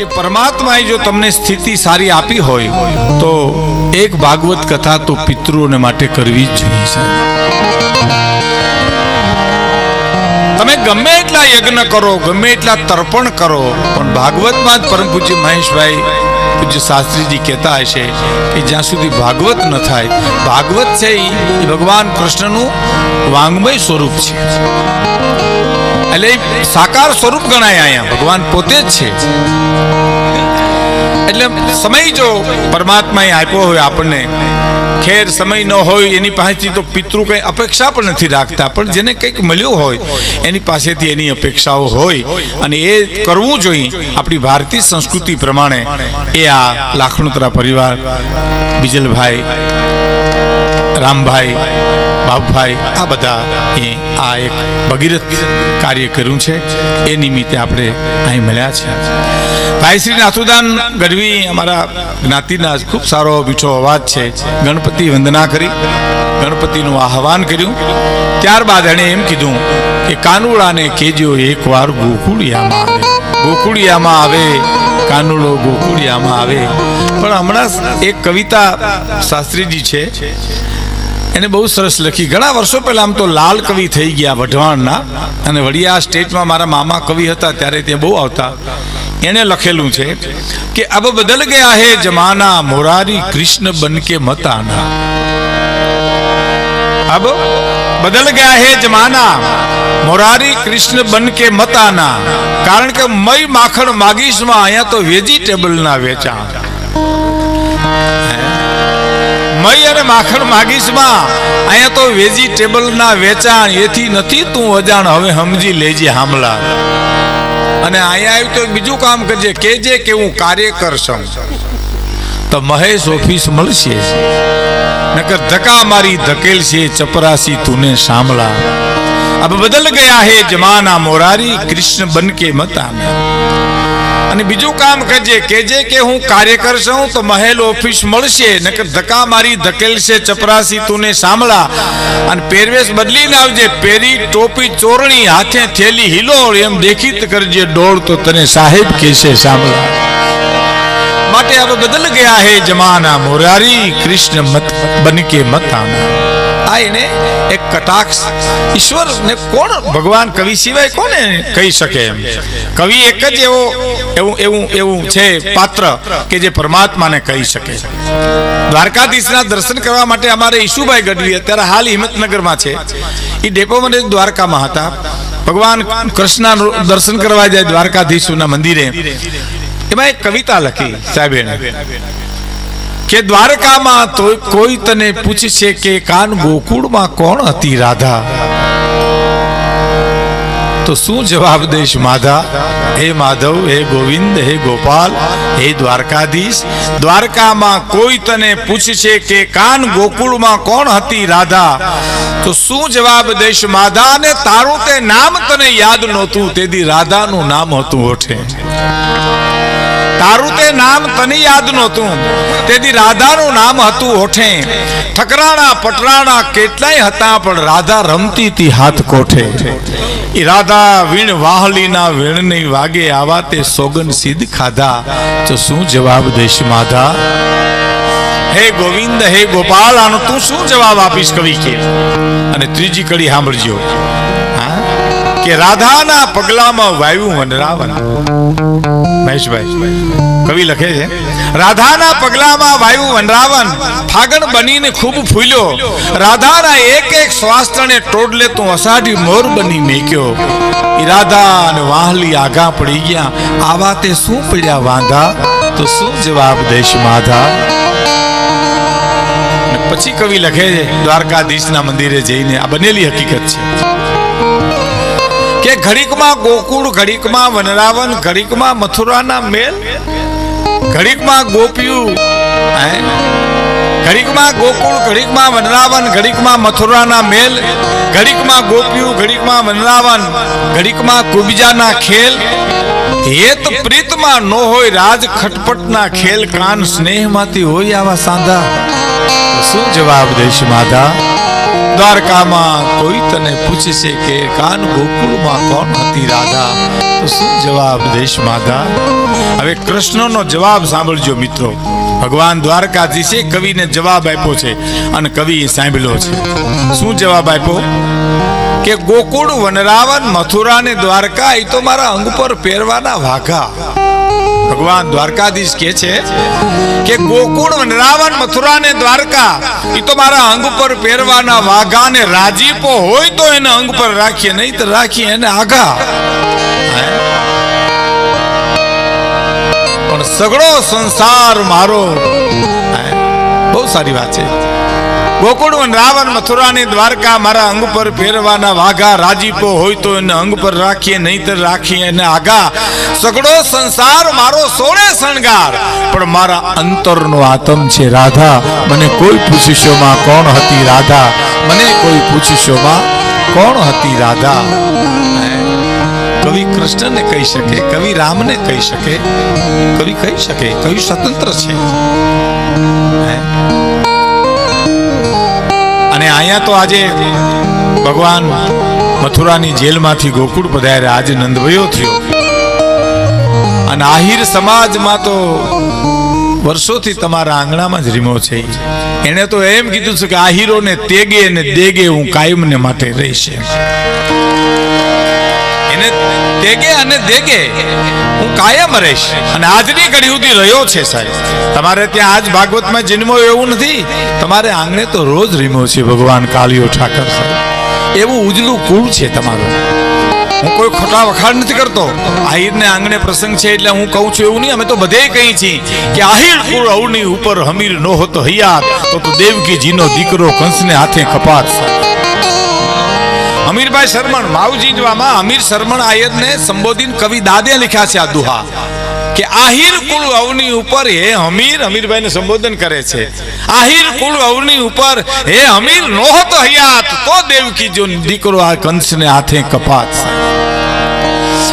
કે પરમાત્માએ જો તમને સ્થિતિ સારી આપી હોય, તો એક ભાગવત કથા તો પિતૃઓને માટે કરવી જ જોઈએ તમે ગમે એટલા યજ્ઞ કરો, ગમે એટલા તર્પણ કરો, પણ ભાગવતમાં જ પરમ પૂજ્ય મહેશભાઈ પૂજ્ય શાસ્ત્રીજી કહેતા હશે કે જ્યાં સુધી ભાગવત ન થાય, ભાગવત છે એ ભગવાન કૃષ્ણનું વાંગમય સ્વરૂપ છે. એટલે સાકાર સ્વરૂપ ગણાય અહીંયા. ભગવાન પોતે જ છે. એટલે સમય જો પરમાત્માએ આપ્યો હોય આપણને, ખેર સમય ન હોય, એની પાસેથી તો પિતૃ કંઈ અપેક્ષા પણ નથી રાખતા. પણ જેને કંઈક મળ્યું હોય, એની પાસેથી એની અપેક્ષાઓ હોય. અને એ કરવું જોઈએ. આપણી ભારતીય સંસ્કૃતિ પ્રમાણે એ આ લાખણોતરા પરિવાર, બીજલભાઈ, રામભાઈ બાબુભાઈ આ બધા એ આ એક ભગીરથ કાર્ય કર્યું છે. એ નિમિત્તે આપણે અહીં મળ્યા છે. ભાઈ શ્રી નાથુદાન ગઢવી અમારા જ્ઞાતિના ખૂબ સારો મીઠો અવાજ છે. ગણપતિ વંદના કરી. ગણપતિનું આહવાન કર્યું. ત્યારબાદ એણે એમ કીધું કે કાનુડાને કેજો એકવાર ગોકુળિયામાં આવે. ગોકુળિયામાં આવે, કાનુડો ગોકુળિયામાં આવે. પણ હમણાં એક કવિતા શાસ્ત્રીજી છે. એને બહુ સરસ લખી. ઘણા વર્ષો પહેલા આમ તો લાલ કવિ થઈ ગયા વઢવાણના. અને વળી આ સ્ટેટમાં મારા મામા કવિ હતા, ત્યારે ત્યાં બહુ આવતા. એણે લખેલું છે કે, અબ બદલ ગયા હે જમાના, મોરારી કૃષ્ણ બન કે મતાના. અબ બદલ ગયા હે જમાના, મોરારી કૃષ્ણ બન કે મતાના. કારણ કે મય માખણ માગીશમાં, અહીંયા તો વેજીટેબલના વેચાણ. મય અને માખણ માગીશમાં અહીંયા તો વેજીટેબલના વેચાણ એથી નથી, તું અજાણ હવે સમજી લેજે હામલા. અને અહીંયા આવ્યું તો બીજું કામ કરજે કેજે કે હું કાર્ય કરશમ તો મહેશ ઓફિસ મળશે. નકર ધક્કા મારી ધકેલ છે ચપરાસી તુને સાંભળા અબ બદલ ગયા હે જમાના મોરારી, કૃષ્ણ બન કે મતાના અને બીજું કામ કરજે કેજે કે હું કાર્યકર છું, તો મહેલ ઓફિસ મળશે, નકર ધક્કા મારી ધકેલશે ચપરાસી તું ને સાંભળા. અને પહેરવેશ બદલીને આવજે પેરી ટોપી ચોરણી, હાથે થેલી હિલો એમ દેખીત કરજે ડોળ, તો તને સાહેબ કેશે સાંભળા. માટે હવે બદલ ગયા હે જમાના મોરારી, કૃષ્ણ મત બનકે મત આના. આ એને એક કટાક્ષ ઈશ્વર ને કોણ ભગવાન કવિ સિવાય કોને કહી શકે એમ? કવિ એક જ એવો એવું એવું એવું છે પાત્ર કે જે પરમાત્માને કહી શકે. દ્વારકાધીશના દર્શન કરવા માટે અમારે ઈશુભાઈ ગઢવી અત્યારે હાલ હિંમતનગરમાં છે. એ ડેપો મને દ્વારકામાં હતા. ભગવાન કૃષ્ણ દર્શન કરવા જાય દ્વારકાધીશના મંદિરે. એમાં એક કવિતા લખી સાહેબ કે દ્વારકામાં તો કોઈ તને પૂછશે કે કાન ગોકુળમાં કોણ હતી રાધા? તો શું જવાબ દઈશ માધા? હે માધવ, હે ગોવિંદ, હે ગોપાલ, હે દ્વારકાધીશ, દ્વારકામાં કોઈ તને પૂછશે કે કાન ગોકુળમાં કોણ હતી રાધા? તો શું જવાબ દઈશ માધા? ને તારું તે નામ તને યાદ નહોતું, તેથી રાધાનું નામ હતું ઓઠે. તારું તે નામ તને યાદ નહોતું. તેથી રાધાનું નામ હતું ઓઠે. ઠકરાણા પટરાણા કેટલાય હતા, પણ રાધા રમતી હતી હાથ કોઠે. એ રાધા વીણ વાહલીના વીણ નહીં વાગે આવા તે સોગન સિદ્ધ ખાધા. તો શું જવાબ દઈશ માધા? હે ગોવિંદ, હે ગોપાલ, આનો તું શું જવાબ આપીશ કવિ કે? અને ત્રીજી કડી સાંભળજો. કે રાધાના પગલામાં વાયુ વનરાવન મહેશભાઈ, કવિ લખે છે, રાધાના પગલામાં વાયુ વનરાવન ફાગણ બનીને ખૂબ ફૂલ્યો. રાધાના એક એક શ્વાસને ટોડલે તું અષાઢી મોર બની મેક્યો. ઈરાધા રાધા અને વાહલી આગા પડી ગયા. આવા તે શું પડ્યા વાંધા? તો શું જવાબ દઈશ માધા? પછી કવિ લખે છે, દ્વારકાધીશના મંદિરે જઈને આ બનેલી હકીકત છે. કે ઘડીકમાં ગોકુળ, ઘડીકમાં વનરાવન ઘડીકમાં મથુરાના મેલ, ઘડીકમાં ગોપિયું હે? ઘડીકમાં ગોકુળ, ઘડીકમાં વનરાવન ઘડીકમાં મથુરાના મેલ, ઘડીકમાં ગોપિયું ઘડીકમાં વનરાવન ઘડીકમાં કુબજાના ખેલ. હેત પ્રીતમાં નો હોય રાજ ખટપટના ખેલ, કાન સ્નેહમાંથી હોય આવા સાંધા. તો શું જવાબ દઈશ માધા? દ્વારકામાં કોઈ તને પૂછશે કે કાન ગોકુળમાં કોણ હતી રાધા? તો શું જવાબ દેશ માધા? હવે કૃષ્ણનો જવાબ સાંભળજો મિત્રો. ભગવાન દ્વારકાધીશે કવિને જવાબ આપ્યો છે અને કવિએ સાંભળ્યો છે. શું જવાબ આપ્યો? કે ગોકુળ વનરાવન મથુરા ને દ્વારકા એ તો મારા અંગ પર પહેરવાના વાઘા. ભગવાન દ્વારકાધીશ કે છે કે ગોકુળ વનરાવન મથુરા ને દ્વારકા એ તો મારા અંગ પર પહેરવાના વાઘા ને રાજીપો હોય તો એને અંગ પર રાખીએ નહીં તો રાખીએ એને આઘા. પણ સગળો સંસાર મારો. બહુ સારી વાત છે. ગોકુળ વન રાવણ મથુરા ને દ્વારકા મારા અંગ પર ફેરવાના વાઘા, રાજીપો હોય તો એને અંગ પર રાખીએ, નહીતર રાખીએ એને આગા સગડો સંસાર, મારો સોળે શણગાર. પણ મારા અંતરનો આતમ છે રાધા. મને કોઈ પૂછીશોમાં કોણ હતી રાધા? મને કોઈ પૂછીશોમાં કોણ હતી રાધા? કવિ કૃષ્ણને કહી શકે, કવિ રામને કહી શકે, કવિ કહી શકે, કવિ સ્વતંત્ર છે? અને અહીંયા તો આજે ભગવાન મથુરાની જેલમાંથી ગોકુળ પધાર્યા. આજે નંદભયો થયો. અને આહિર સમાજમાં તો વર્ષોથી તમારા આંગણામાં જ રીમો છે. એને તો એમ કીધું છે કે આહિરોને તેગે ને દેગે હું કાયમને માટે રહીશ એને તેગે અને દેગે. હું કાયમ રહીશ. અને આજની ઘડી સુધી રહ્યો છે સાહેબ. તમારે ત્યાં આજ ભાગવતમાં જન્મો એવું નથી. તમારે આંગણે તો રોજ રીમો છે ભગવાન કાલિયો ઠાકર એવું ઉજળું કુળ છે તમારું. હું કોઈ ખોટા વખાણ નથી કરતો. આહિરને આંગણે પ્રસંગ છે એટલે હું કહું છું એવું નહીં. અમે તો બધે કહી છીએ કે આહિર કુળ અવની ઉપર હમીર નો હોતો હૈયાર. તો દેવકીજીનો દીકરો કંસને હાથે કપાત સાહેબ અમીરભાઈ શરમણ માવજી જવામાં અમીર શરમણ આયતને સંબોધીને કવિ દાદે લખ્યા છે આ દુહા કે આહિર કુળ અવની ઉપર હે હમીર અમીરભાઈને સંબોધન કરે છે. આહિર કુળ અવની ઉપર હે હમીર નો હતો હયાત, તો દેવકી જો દીકરો આ કંસને હાથે કપાત.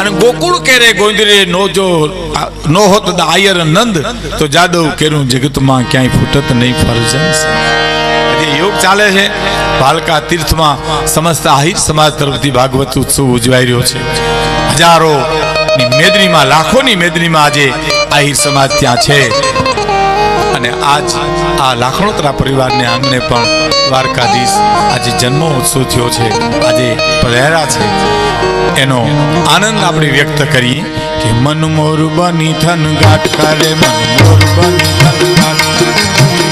અને ગોકુળ કેરે ગોંદરે નો જો આ નો હોત દ આયર નંદ, તો જાદવ કેરું જગતમાં ક્યાંય ફૂટત નહીં ફરજન. યોગ ચાલે છે. ભાલકા તીર્થમાં સમસ્ત આહિર સમાજ તરફથી ભાગવત ઉત્સવ ઉજવાઈ રહ્યો છે. હજારો મેદનીમાં, લાખોની મેદનીમાં આજે આહિર સમાજ ત્યાં છે. અને આજ આ લાખણોતરા પરિવારને આંગણે પણ દ્વારકાધીશ આજે જન્મ ઉત્સવ થયો છે. આજે પ્રહેરા છે. એનો આનંદ આપણે વ્યક્ત કરીએ કે મન મોર બની થન ગાટ કરે, મન મોર બની થન ગાટ મોર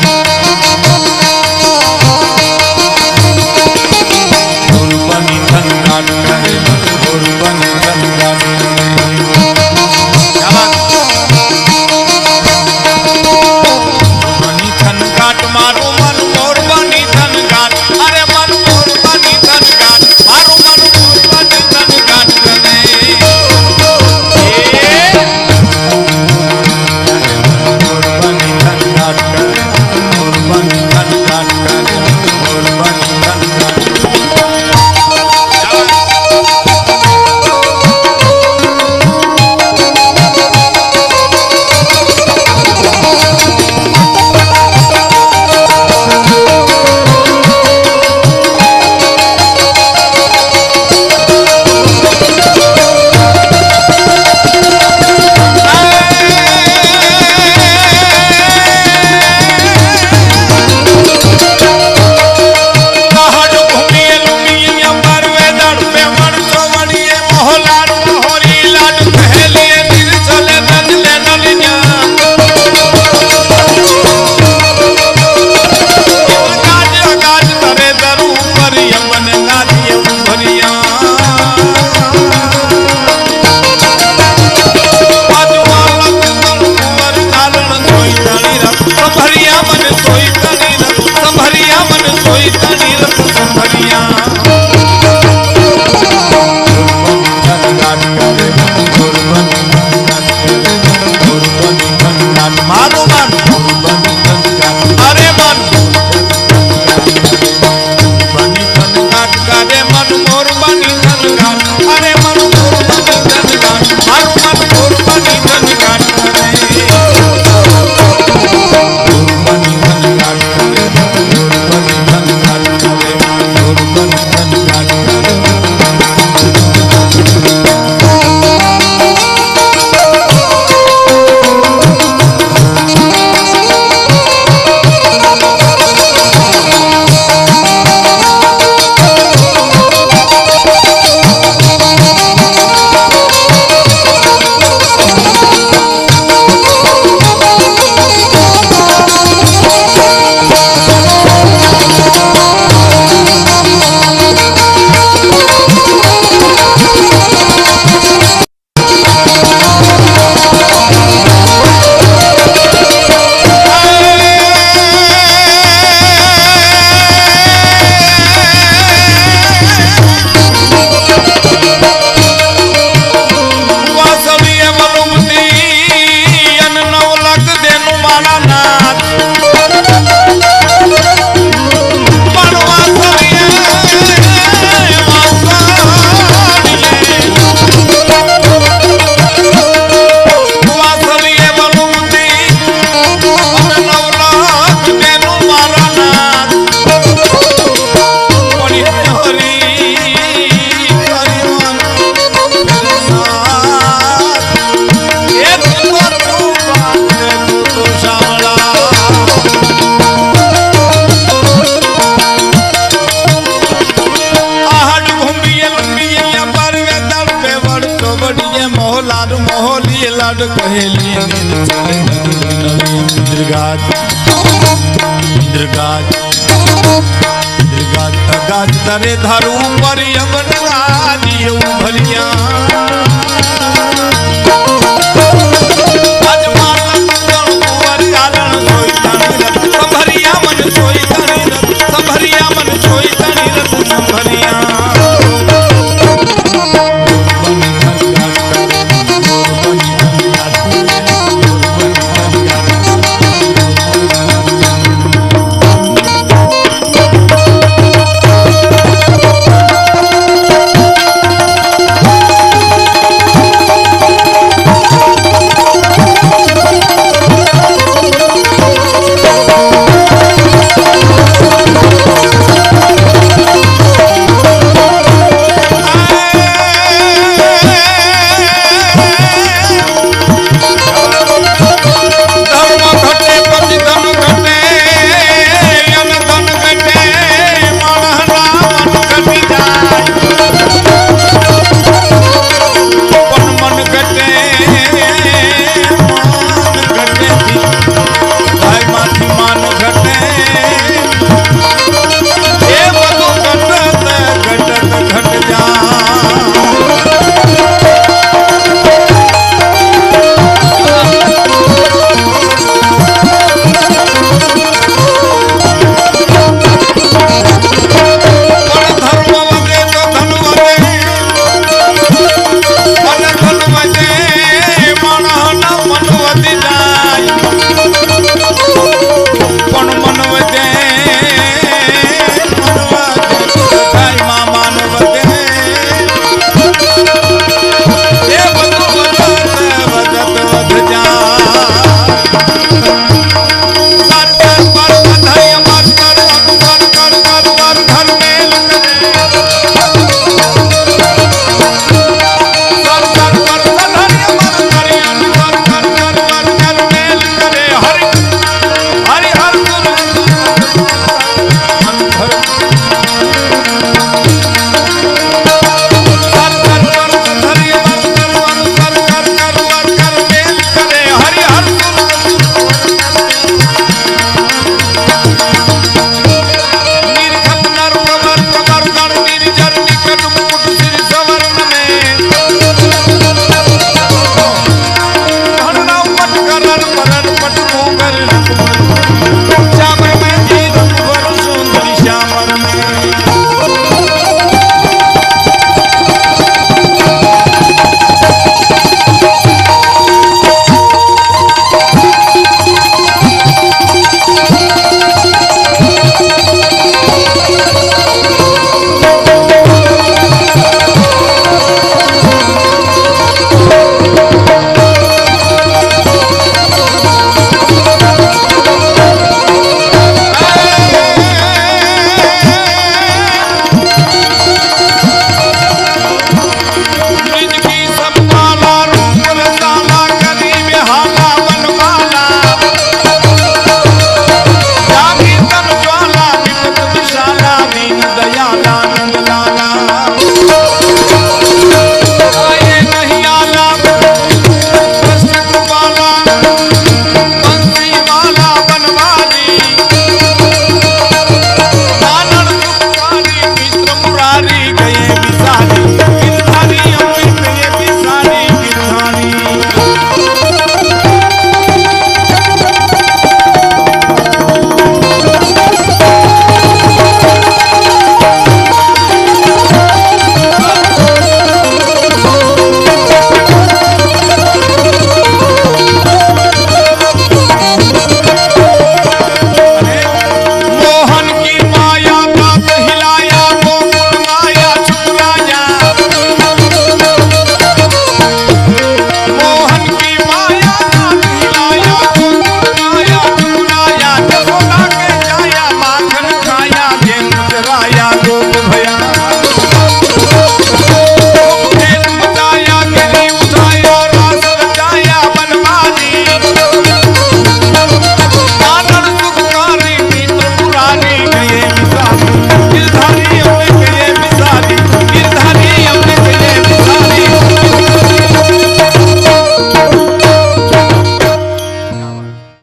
लाड पहली इंद्रगाज इंद्रगाज इंद्रगाज तगाज तरे धरू पर यमन गाज यू भलिया।